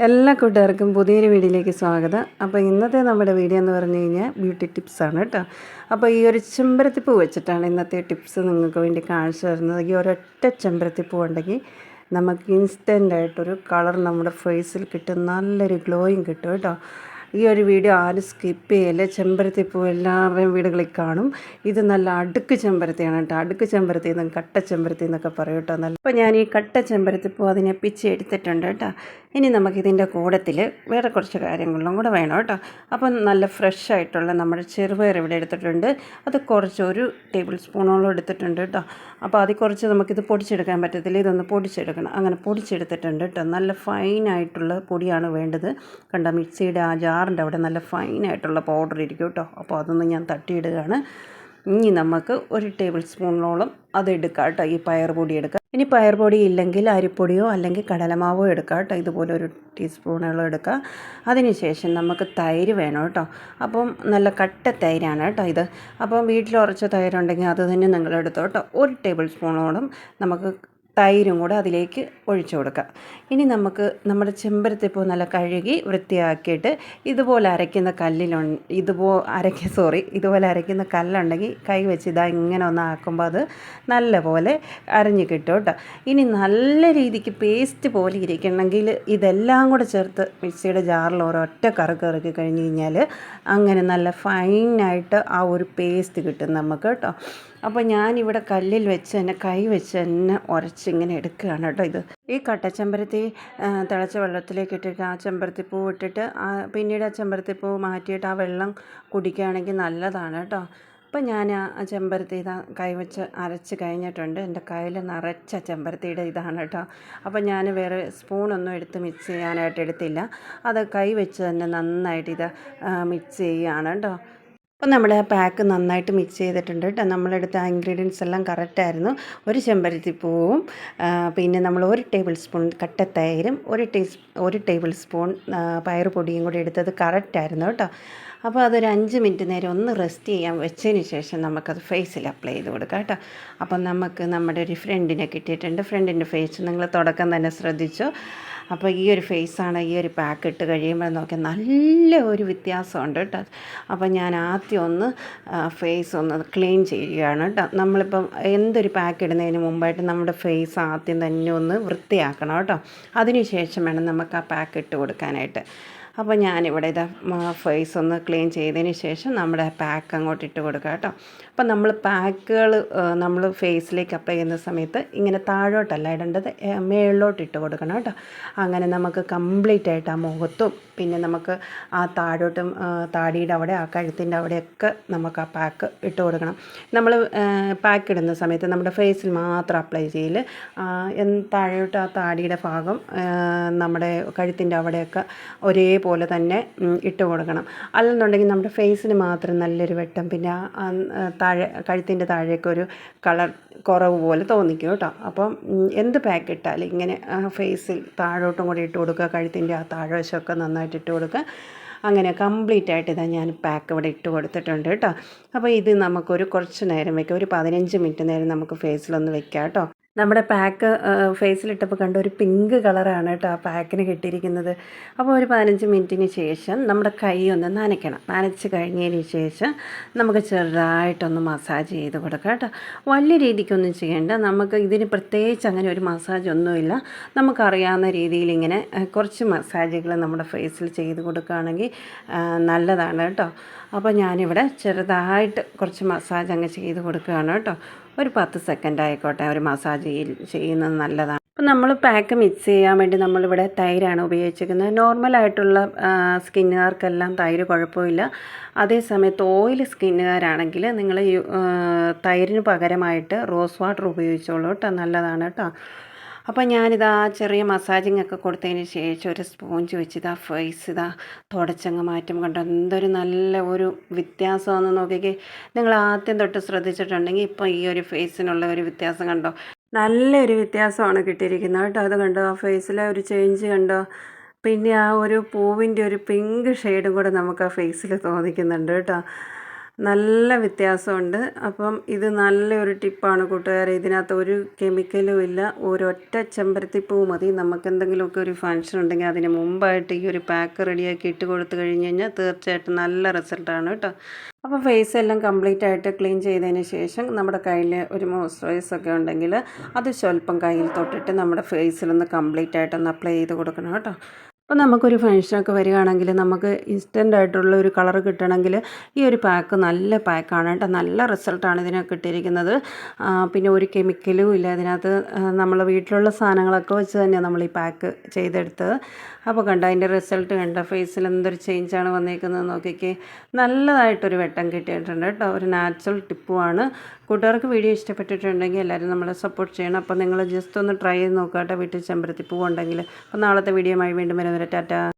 എല്ലാ കൂട്ടുകാർക്കും പുതിയൊരു വീഡിയോയിലേക്ക് സ്വാഗതം. അപ്പോൾ ഇന്നത്തെ നമ്മുടെ വീഡിയോ എന്ന് പറഞ്ഞു കഴിഞ്ഞാൽ ബ്യൂട്ടി ടിപ്സാണ് കേട്ടോ. അപ്പോൾ ഈ ഒരു ചെമ്പരത്തിപ്പൂ വെച്ചിട്ടാണ് ഇന്നത്തെ ടിപ്സ് നിങ്ങൾക്ക് വേണ്ടി കാണിച്ചു തരുന്നത്. ഈ ഒരൊറ്റ ചെമ്പരത്തിപ്പൂ ഉണ്ടെങ്കിൽ നമുക്ക് ഇൻസ്റ്റന്റ് ആയിട്ടൊരു കളർ നമ്മുടെ ഫേസിൽ കിട്ടും നല്ലൊരു ഗ്ലോയും കിട്ടും കേട്ടോ. ഈ ഒരു വീഡിയോ ആരും സ്കിപ്പ് ചെയ്യല്ല. ചെമ്പരത്തിപ്പൂ എല്ലാവരുടെയും വീടുകളിൽ കാണും. ഇത് നല്ല അടുക്ക് ചെമ്പരത്തിയാണ് കേട്ടോ. അടുക്ക് ചെമ്പരത്തി എന്നും കട്ട ചെമ്പരത്തി എന്നൊക്കെ പറയും കേട്ടോ. നല്ല അപ്പോൾ ഞാൻ ഈ കട്ട ചെമ്പരത്തിപ്പൂ അതിനെ പിച്ച് എടുത്തിട്ടുണ്ട് കേട്ടോ. ഇനി നമുക്കിതിന്റെ കൂടത്തിൽ വേറെ കുറച്ച് കാര്യങ്ങളും കൂടെ വേണം കേട്ടോ. അപ്പം നല്ല ഫ്രഷ് ആയിട്ടുള്ള നമ്മുടെ ചെറുപയർ ഇവിടെ എടുത്തിട്ടുണ്ട്. അത് കുറച്ച് ഒരു ടേബിൾ സ്പൂണോളം എടുത്തിട്ടുണ്ട് കേട്ടോ. അപ്പോൾ അതിൽ കുറച്ച് നമുക്കിത് പൊടിച്ചെടുക്കാൻ പറ്റത്തില്ല. ഇതൊന്ന് പൊടിച്ചെടുക്കണം. അങ്ങനെ പൊടിച്ചെടുത്തിട്ടുണ്ട് കേട്ടോ. നല്ല ഫൈനായിട്ടുള്ള പൊടിയാണ് വേണ്ടത്. കണ്ട മിക്സിയുടെ ആ ജാറിന്റെ അവിടെ നല്ല ഫൈനായിട്ടുള്ള പൗഡർ ഇരിക്കും കേട്ടോ. അപ്പോൾ അതൊന്ന് ഞാൻ തട്ടിയിടുകയാണ്. ഇനി നമുക്ക് ഒരു ടേബിൾ സ്പൂണിനോളം അത് എടുക്കാം കേട്ടോ. ഈ പയർ പൊടി എടുക്കാം. ഇനി പയർ പൊടി ഇല്ലെങ്കിൽ അരിപ്പൊടിയോ അല്ലെങ്കിൽ കടലമാവോ എടുക്കാം കേട്ടോ. ഇതുപോലെ ഒരു ടീസ്പൂണുകളോ എടുക്കുക അതിനുശേഷം നമുക്ക് തൈര് വേണം കേട്ടോ. അപ്പം നല്ല കട്ട തൈരാണ് കേട്ടോ ഇത്. അപ്പം വീട്ടിൽ ഉറച്ച തൈരുണ്ടെങ്കിൽ അത് തന്നെ നിങ്ങൾ എടുത്തോ ഒരു ടേബിൾ സ്പൂണോളം നമുക്ക് തൈരും കൂടെ അതിലേക്ക് ഒഴിച്ചു കൊടുക്കുക. ഇനി നമുക്ക് നമ്മുടെ ചെമ്പരത്തിപ്പൂ നല്ല കഴുകി വൃത്തിയാക്കിയിട്ട് ഇതുപോലെ അരയ്ക്കുന്ന കല്ലിലു ഇതുപോ അരയ്ക്ക സോറി ഇതുപോലെ അരയ്ക്കുന്ന കല്ലുണ്ടെങ്കിൽ കൈ വെച്ച് ഇതാ ഇങ്ങനെ ഒന്ന് ആക്കുമ്പോൾ അത് നല്ലപോലെ അരഞ്ഞു കിട്ടും കേട്ടോ. ഇനി നല്ല രീതിക്ക് പേസ്റ്റ് പോലെ ഇരിക്കണമെങ്കിൽ ഇതെല്ലാം കൂടെ ചേർത്ത് മിക്സിയുടെ ജാറിൽ ഒരൊറ്റ കറക്ക് ഇറക്കി കഴിഞ്ഞ് കഴിഞ്ഞാൽ അങ്ങനെ നല്ല ഫൈനായിട്ട് ആ ഒരു പേസ്റ്റ് കിട്ടും നമുക്ക് കേട്ടോ. അപ്പോൾ ഞാനിവിടെ കല്ലിൽ വെച്ച് തന്നെ കൈ വെച്ച് തന്നെ ഉരച്ചിങ്ങനെ എടുക്കുകയാണ് കേട്ടോ ഇത്. ഈ കട്ടച്ചെമ്പരത്തി തിളച്ച വെള്ളത്തിലേക്ക് ഇട്ടിട്ട് ആ ചെമ്പരത്തിപ്പൂ ഇട്ടിട്ട് ആ പിന്നീട് ആ ചെമ്പരത്തിപ്പൂ മാറ്റിയിട്ട് ആ വെള്ളം കുടിക്കുകയാണെങ്കിൽ നല്ലതാണ് കേട്ടോ. അപ്പം ഞാൻ ആ ചെമ്പരത്തി ഇതാ കൈവച്ച് അരച്ച് കഴിഞ്ഞിട്ടുണ്ട്. എന്റെ കയ്യിൽ നിറച്ച ചെമ്പരത്തിയുടെ ഇതാണ് കേട്ടോ. അപ്പം ഞാൻ വേറെ സ്പൂണൊന്നും എടുത്ത് മിക്സ് ചെയ്യാനായിട്ട് എടുത്തില്ല. അത് കൈ വെച്ച് തന്നെ നന്നായിട്ട് ഇത് മിക്സ് ചെയ്യുകയാണ് കേട്ടോ. അപ്പം നമ്മുടെ പാക്ക് നന്നായിട്ട് മിക്സ് ചെയ്തിട്ടുണ്ട് കേട്ടോ. നമ്മളെടുത്ത ഇൻഗ്രീഡിയൻസ് എല്ലാം കറക്റ്റായിരുന്നു ഒരു ചെമ്പരത്തിപ്പൂവും പിന്നെ നമ്മൾ ഒരു ടേബിൾ സ്പൂൺ കട്ട തൈരും ഒരു ടീസ് ഒരു ടേബിൾ സ്പൂൺ പയർ പൊടിയും കൂടി എടുത്തത് കറക്റ്റായിരുന്നു കേട്ടോ. അപ്പോൾ അതൊരു അഞ്ച് മിനിറ്റ് നേരം ഒന്ന് റെസ്റ്റ് ചെയ്യാൻ വെച്ചതിന് ശേഷം നമുക്കത് ഫേസിൽ അപ്ലൈ ചെയ്ത് കൊടുക്കാം കേട്ടോ. അപ്പം നമുക്ക് നമ്മുടെ ഒരു ഫ്രണ്ടിനെ കിട്ടിയിട്ടുണ്ട്. ഫ്രണ്ടിന്റെ ഫേസ് നിങ്ങൾ തുടക്കം തന്നെ ശ്രദ്ധിച്ചോ. അപ്പോൾ ഈ ഒരു ഫേസാണ് ഈ ഒരു പാക്ക് ഇട്ട് കഴിയുമ്പോൾ നോക്കിയാൽ നല്ല ഒരു വ്യത്യാസമുണ്ട് കേട്ടോ. അപ്പോൾ ഞാൻ ആദ്യം ഒന്ന് ഫേസ് ഒന്ന് ക്ലീൻ ചെയ്യുകയാണ് കേട്ടോ. നമ്മളിപ്പം എന്തൊരു പാക്ക് ഇടുന്നതിന് മുമ്പായിട്ട് നമ്മുടെ ഫേസ് ആദ്യം തന്നെ ഒന്ന് വൃത്തിയാക്കണം കേട്ടോ. അതിനുശേഷം വേണം നമുക്ക് ആ പാക്ക് ഇട്ട് കൊടുക്കാനായിട്ട്. അപ്പോൾ ഞാനിവിടെ ഇത് ഫേസ് ഒന്ന് ക്ലീൻ ചെയ്തതിന് ശേഷം നമ്മുടെ പാക്ക് അങ്ങോട്ട് ഇട്ട് കൊടുക്കുക കേട്ടോ. അപ്പോൾ നമ്മൾ പാക്കുകൾ നമ്മൾ ഫേസിലേക്ക് അപ്ലൈ ചെയ്യുന്ന സമയത്ത് ഇങ്ങനെ താഴോട്ടല്ല ഇടേണ്ടത് മേളിലോട്ട് ഇട്ട് കൊടുക്കണം കേട്ടോ. അങ്ങനെ നമുക്ക് കംപ്ലീറ്റ് ആയിട്ട് ആ മുഖത്തും പിന്നെ നമുക്ക് ആ താഴോട്ടും താടിയുടെ അവിടെ ആ കഴുത്തിന്റെ അവിടെയൊക്കെ നമുക്ക് ആ പാക്ക് ഇട്ട് കൊടുക്കണം. നമ്മൾ പാക്ക് ഇടുന്ന സമയത്ത് നമ്മുടെ ഫേസിൽ മാത്രം അപ്ലൈ ചെയ്യൽ താഴോട്ട് ആ താടിയുടെ ഭാഗം നമ്മുടെ കഴുത്തിന്റെ അവിടെയൊക്കെ ഒരേ പോലെ തന്നെ ഇട്ട് കൊടുക്കണം. അല്ലെന്നുണ്ടെങ്കിൽ നമ്മുടെ ഫേസിന് മാത്രം നല്ലൊരു വെട്ടം പിന്നെ താഴെ കഴുത്തിന്റെ താഴേക്ക് ഒരു കളർ കുറവ് പോലെ തോന്നിക്കും കേട്ടോ. അപ്പം എന്ത് പാക്ക് ഇട്ടാലും ഇങ്ങനെ ഫേസിൽ താഴോട്ടും കൂടി ഇട്ട് കൊടുക്കുക കഴുത്തിന്റെ ആ താഴ്വശമൊക്കെ നന്നായിട്ട് ഇട്ട് കൊടുക്കുക. അങ്ങനെ കംപ്ലീറ്റ് ആയിട്ട് ഇതാ ഞാൻ പാക്ക് ഇവിടെ ഇട്ട് കൊടുത്തിട്ടുണ്ട് കേട്ടോ. അപ്പോൾ ഇത് നമുക്കൊരു കുറച്ച് നേരം വയ്ക്കാം ഒരു പതിനഞ്ച് മിനിറ്റ് നേരം നമുക്ക് ഫേസിലൊന്ന് വെക്കാം കേട്ടോ. നമ്മുടെ പാക്ക് ഫേസിലിട്ടപ്പോൾ കണ്ട ഒരു പിങ്ക് കളറാണ് കേട്ടോ ആ പാക്കിന് കിട്ടിയിരിക്കുന്നത്. അപ്പോൾ ഒരു പതിനഞ്ച് മിനിറ്റിന് ശേഷം നമ്മുടെ കൈ ഒന്ന് നനയ്ക്കണം. നനച്ച് കഴിഞ്ഞതിന് ശേഷം നമുക്ക് ചെറുതായിട്ടൊന്ന് മസാജ് ചെയ്ത് കൊടുക്കാം കേട്ടോ. വലിയ രീതിക്കൊന്നും ചെയ്യേണ്ട. നമുക്ക് ഇതിന് പ്രത്യേകിച്ച് അങ്ങനെ ഒരു മസാജ് ഒന്നുമില്ല. നമുക്കറിയാവുന്ന രീതിയിൽ ഇങ്ങനെ കുറച്ച് മസാജുകൾ നമ്മുടെ ഫേസിൽ ചെയ്ത് കൊടുക്കുകയാണെങ്കിൽ നല്ലതാണ് കേട്ടോ. അപ്പോൾ ഞാനിവിടെ ചെറുതായിട്ട് കുറച്ച് മസാജ് അങ്ങ് ചെയ്ത് കൊടുക്കുകയാണ് കേട്ടോ. ഒരു പത്ത് സെക്കൻഡ് ആയിക്കോട്ടെ ഒരു മസാജ് ചെയ്യുന്നത് നല്ലതാണ്. അപ്പം നമ്മൾ പാക്ക് മിക്സ് ചെയ്യാൻ വേണ്ടി നമ്മളിവിടെ തൈരാണ് ഉപയോഗിച്ചിരിക്കുന്നത്. നോർമലായിട്ടുള്ള സ്കിന്നുകാർക്കെല്ലാം തൈര് കുഴപ്പമില്ല. അതേസമയത്ത് ഓയിൽ സ്കിന്നുകാരാണെങ്കിൽ നിങ്ങൾ തൈരിന് പകരമായിട്ട് റോസ് വാട്ടർ ഉപയോഗിച്ചോളൂ കേട്ടോ. നല്ലതാണ് കേട്ടോ. അപ്പോൾ ഞാനിതാ ചെറിയ മസാജിങ് ഒക്കെ കൊടുത്തതിന് ശേഷം ഒരു സ്പോഞ്ച് വെച്ച് ഇതാ ഫേസ് ഇതാ തുടച്ചങ്ങ് മാറ്റം കണ്ടോ? എന്തൊരു നല്ല ഒരു വ്യത്യാസമാണെന്ന് നോക്കിക്കേ. നിങ്ങൾ ആദ്യം തൊട്ട് ശ്രദ്ധിച്ചിട്ടുണ്ടെങ്കിൽ ഇപ്പോൾ ഈ ഒരു ഫേസിനുള്ള ഒരു വ്യത്യാസം കണ്ടോ? നല്ലൊരു വ്യത്യാസമാണ് കിട്ടിയിരിക്കുന്നത് കേട്ടോ. അത് കണ്ടോ? ആ ഫേസിലെ ഒരു ചേഞ്ച് കണ്ടോ? പിന്നെ ആ ഒരു പൂവിന്റെ ഒരു പിങ്ക് ഷെയ്ഡും കൂടെ നമുക്ക് ആ ഫേസിൽ തോന്നിക്കുന്നുണ്ട് കേട്ടോ. നല്ല വ്യത്യാസമുണ്ട്. അപ്പം ഇത് നല്ലൊരു ടിപ്പാണ് കൂട്ടുകാരെ. ഇതിനകത്ത് ഒരു കെമിക്കലും ഇല്ല. ഒരൊറ്റ ചെമ്പരത്തിപ്പൂ മതി. നമുക്ക് എന്തെങ്കിലുമൊക്കെ ഒരു ഫങ്ഷൻ ഉണ്ടെങ്കിൽ അതിന് മുമ്പായിട്ട് ഈ ഒരു പാക്ക് റെഡിയാക്കി ഇട്ട് കൊടുത്തു കഴിഞ്ഞ് കഴിഞ്ഞാൽ തീർച്ചയായിട്ടും നല്ല റിസൾട്ടാണ് കേട്ടോ. അപ്പോൾ ഫേസ് എല്ലാം കംപ്ലീറ്റ് ആയിട്ട് ക്ലീൻ ചെയ്തതിന് ശേഷം നമ്മുടെ കയ്യിൽ ഒരു മോയ്സ്ചറൈസ് ഒക്കെ ഉണ്ടെങ്കിൽ അത് സ്വല്പം കയ്യിൽ തൊട്ടിട്ട് നമ്മുടെ ഫേസിലൊന്ന് കംപ്ലീറ്റ് ആയിട്ടൊന്ന് അപ്ലൈ ചെയ്ത് കൊടുക്കണം കേട്ടോ. അപ്പോൾ നമുക്കൊരു ഫങ്ഷനൊക്കെ വരികയാണെങ്കിൽ നമുക്ക് ഇൻസ്റ്റന്റ് ആയിട്ടുള്ള ഒരു കളർ കിട്ടണമെങ്കിൽ ഈ ഒരു പാക്ക് നല്ല പാക്കാണ് കേട്ടോ. നല്ല റിസൾട്ടാണ് ഇതിനൊക്കെ കിട്ടിയിരിക്കുന്നത്. പിന്നെ ഒരു കെമിക്കലും ഇല്ല ഇതിനകത്ത്. നമ്മൾ വീട്ടിലുള്ള സാധനങ്ങളൊക്കെ വെച്ച് തന്നെയാണ് നമ്മൾ ഈ പാക്ക് ചെയ്തെടുത്തത്. അപ്പോൾ കണ്ട അതിന്റെ റിസൾട്ട് കണ്ട? ഫേസിൽ എന്തൊരു ചേഞ്ചാണ് വന്നിരിക്കുന്നത് നോക്കിക്കേ. നല്ലതായിട്ടൊരു വെട്ടം കിട്ടിയിട്ടുണ്ട് കേട്ടോ. ഒരു നാച്ചുറൽ ടിപ്പുമാണ്. കൂട്ടുകാർക്ക് വീഡിയോ ഇഷ്ടപ്പെട്ടിട്ടുണ്ടെങ്കിൽ എല്ലാവരും നമ്മളെ സപ്പോർട്ട് ചെയ്യണം. അപ്പോൾ നിങ്ങൾ ജസ്റ്റ് ഒന്ന് ട്രൈ ചെയ്ത് നോക്കാം കേട്ടോ. വീട്ടിൽ ചെമ്പരത്തി പൂവുണ്ടെങ്കിൽ അപ്പോൾ നാളത്തെ വീഡിയോ വീഡിയോയുമായി വീണ്ടും വരുന്നവരെ ടാറ്റ.